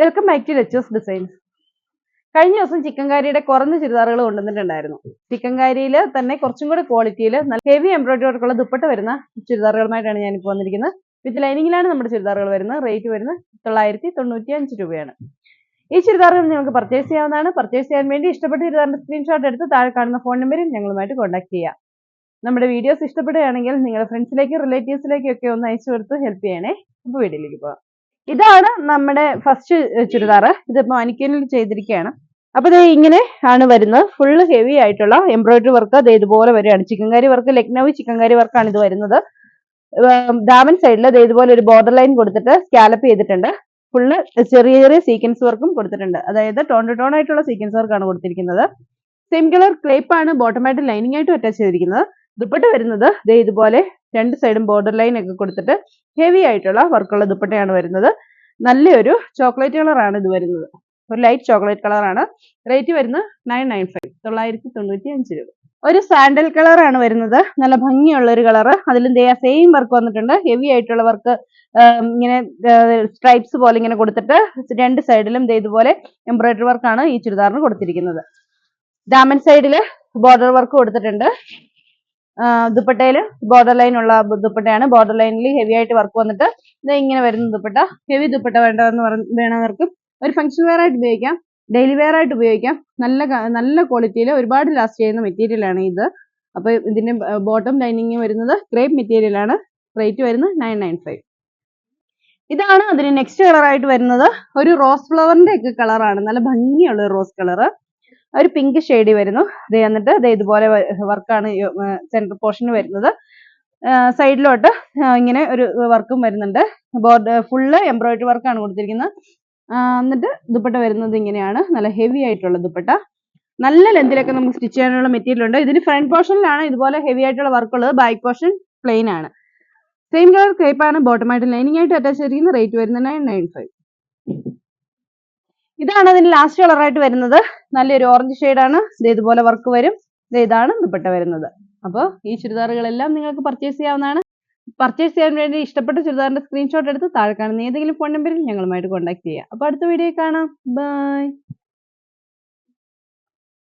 Welcome back to Lechers designs കഴിഞ്ഞ ദിവസം chicken കാരിയുടെ കുറഞ്ഞ ചുരിദാറുകൾ കൊണ്ടുവന്നിട്ടുണ്ടായിരുന്നു. ചിക്കൻ കാരിയിൽ തന്നെ കുറച്ചും കൂടെ ക്വാളിറ്റിയിൽ നല്ല ഹെവി എംബ്രോയിഡറി വർക്കുള്ള ദുപ്പട്ട വരുന്ന ചുരിദാറുകളുമായിട്ടാണ് ഞാനിപ്പോൾ വന്നിരിക്കുന്നത്. വിത്ത് ലൈനിങ്ങിലാണ് നമ്മുടെ ചുരിദാറുകൾ വരുന്നത്. റേറ്റ് വരുന്നത് തൊള്ളായിരത്തി തൊണ്ണൂറ്റി അഞ്ച് രൂപയാണ്. ഈ ചുരിദാറുകൾ നിങ്ങൾക്ക് പർച്ചേസ് ചെയ്യാവുന്നതാണ്. പർച്ചേസ് ചെയ്യാൻ വേണ്ടി ഇഷ്ടപ്പെട്ട ചുരിദാറിന്റെ സ്ക്രീൻഷോട്ട് എടുത്ത് താഴെ കാണുന്ന ഫോൺ നമ്പറിൽ ഞങ്ങളുമായിട്ട് കോൺടാക്ട് ചെയ്യുക നമ്മുടെ വീഡിയോസ് ഇഷ്ടപ്പെടുകയാണെങ്കിൽ നിങ്ങളുടെ ഫ്രണ്ട്സിലേക്കും റിലേറ്റീവ്സിലേക്കും ഒക്കെ ഒന്ന് അയച്ചു കൊടുത്ത് ഹെൽപ്പ് ചെയ്യണേ. അപ്പോൾ വീഡിയോയിലേക്ക് പോകാം. ഇതാണ് നമ്മുടെ ഫസ്റ്റ് ചുരിദാർ. ഇത് മാനിക്കനിൽ ചെയ്തിരിക്കുകയാണ് അപ്പൊ ഇത് ഇങ്ങനെ ആണ് വരുന്നത്. ഫുള്ള് ഹെവി ആയിട്ടുള്ള എംബ്രോയിഡറി വർക്ക് അത് ഇതുപോലെ വരികയാണ്. ചിക്കൻകാരി വർക്ക് ലക്നൌ ചിക്കൻകാരി വർക്കാണ് ഇത് വരുന്നത്. ദാമൻ സൈഡിൽ അത് ഇതുപോലെ ഒരു ബോർഡർ ലൈൻ കൊടുത്തിട്ട് സ്കാലപ്പ് ചെയ്തിട്ടുണ്ട്. ഫുള്ള് ചെറിയ ചെറിയ സീക്വൻസ് വർക്കും കൊടുത്തിട്ടുണ്ട്. അതായത് ടോൺ ടു ടോൺ ആയിട്ടുള്ള സീക്വൻസ് വർക്കാണ് കൊടുത്തിരിക്കുന്നത്. സെയിം കളർ ക്ലേപ്പ് ആണ് ബോട്ടമായിട്ട് ലൈനിങ് ആയിട്ട് അറ്റാച്ച് ചെയ്തിരിക്കുന്നത്. ദുപ്പട്ട വരുന്നത് ദേ ഇതുപോലെ രണ്ട് സൈഡും ബോർഡർ ലൈൻ ഒക്കെ കൊടുത്തിട്ട് ഹെവി ആയിട്ടുള്ള വർക്കുള്ള ദുപ്പട്ടയാണ് വരുന്നത്. നല്ലൊരു ചോക്ലേറ്റ് കളറാണ് ഇത് വരുന്നത്. ഒരു ലൈറ്റ് ചോക്ലേറ്റ് കളറാണ് റേറ്റ് വരുന്നത് നയൻ നയൻ ഫൈവ് തൊള്ളായിരത്തി തൊണ്ണൂറ്റി അഞ്ച് രൂപ. ഒരു സാൻഡൽ കളറാണ് വരുന്നത്. നല്ല ഭംഗിയുള്ള ഒരു കളറ് അതിലും ദേ സെയിം വർക്ക് വന്നിട്ടുണ്ട്. ഹെവി ആയിട്ടുള്ള വർക്ക് ഇങ്ങനെ സ്ട്രൈപ്സ് പോലെ ഇങ്ങനെ കൊടുത്തിട്ട് രണ്ട് സൈഡിലും ദേ ഇതുപോലെ എംബ്രോയിഡറി വർക്കാണ് ഈ ചുരിദാറിന് കൊടുത്തിരിക്കുന്നത്. ഡാമൻ സൈഡിൽ ബോർഡർ വർക്ക് കൊടുത്തിട്ടുണ്ട്. ദുപ്പട്ടയിൽ ബോർഡർ ലൈൻ ഉള്ള ദുപ്പട്ടയാണ്. ബോർഡർ ലൈനിൽ ഹെവി ആയിട്ട് വർക്ക് വന്നിട്ട് ഇത് ഇങ്ങനെ വരുന്ന ദുപ്പട്ട. ഹെവി ദുപ്പട്ട വേണ്ടതെന്ന് വേണവർക്ക് ഒരു ഫംഗ്ഷൻ വെയർ ആയിട്ട് ഉപയോഗിക്കാം. ഡെയിലി വെയർ ആയിട്ട് ഉപയോഗിക്കാം. നല്ല നല്ല ക്വാളിറ്റിയിൽ ഒരുപാട് ലാസ്റ്റ് ചെയ്യുന്ന മെറ്റീരിയൽ ആണ് ഇത്. അപ്പൊ ഇതിന്റെ ബോട്ടം ലൈനിങ് വരുന്നത് ക്രേപ്പ് മെറ്റീരിയൽ ആണ്. റേറ്റ് വരുന്നത് നയൻ നയൻ ഫൈവ് ഇതാണ് അതിന് നെക്സ്റ്റ് കളറായിട്ട് വരുന്നത്. ഒരു റോസ് ഫ്ലവറിന്റെ ഒക്കെ കളറാണ് നല്ല ഭംഗിയുള്ള റോസ് കളർ ഒരു പിങ്ക് ഷെയ്ഡി വരുന്നു. ദേ എന്നിട്ട് ദേ ഇതുപോലെ വർക്കാണ് സെന്റർ പോർഷൻ വരുന്നത്. സൈഡിലോട്ട് ഇങ്ങനെ ഒരു വർക്കും വരുന്നുണ്ട്. ബോർഡ് ഫുള്ള് എംബ്രോയിഡറി വർക്കാണ് കൊടുത്തിരിക്കുന്നത്. എന്നിട്ട് ദുപ്പട്ട വരുന്നത് ഇങ്ങനെയാണ്. നല്ല ഹെവി ആയിട്ടുള്ള ദുപ്പട്ട. നല്ല ലെന്തിലൊക്കെ നമുക്ക് സ്റ്റിച്ച് ചെയ്യാനുള്ള മെറ്റീരിയൽ ഉണ്ട്. ഇതിന് ഫ്രണ്ട് പോർഷനിലാണ് ഇതുപോലെ ഹെവി ആയിട്ടുള്ള വർക്ക് ഉള്ളത്. ബാക്ക് പോർഷൻ പ്ലെയിൻ ആണ്. സെയിം കളർ ക്രേപ്പാണ് ബോട്ടമായിട്ട് ലൈനിങ് ആയിട്ട് അറ്റാച്ച് ചെയ്തിരിക്കുന്ന റേറ്റ് വരുന്നത് നയൻ നയൻ ഫൈവ് ഇതാണ് അതിന് ലാസ്റ്റ് കളറായിട്ട് വരുന്നത്. നല്ലൊരു ഓറഞ്ച് ആണ്. ഇത് ഇതുപോലെ വർക്ക് വരും. ഇതാണ് ദുപ്പട്ട വരുന്നത്. അപ്പോൾ ഈ ചുരിദാറുകളെല്ലാം നിങ്ങൾക്ക് പർച്ചേസ് ചെയ്യാവുന്നതാണ്. പർച്ചേസ് ചെയ്യാൻ വേണ്ടി ഇഷ്ടപ്പെട്ട ചുരിദാറിന്റെ സ്ക്രീൻഷോട്ട് എടുത്ത് താഴെ കാണുന്ന ഏതെങ്കിലും ഫോൺ നമ്പറിൽ ഞങ്ങളുമായിട്ട് കോൺടാക്ട് ചെയ്യുക. അപ്പോൾ അടുത്ത വീഡിയോ കാണാം. ബൈ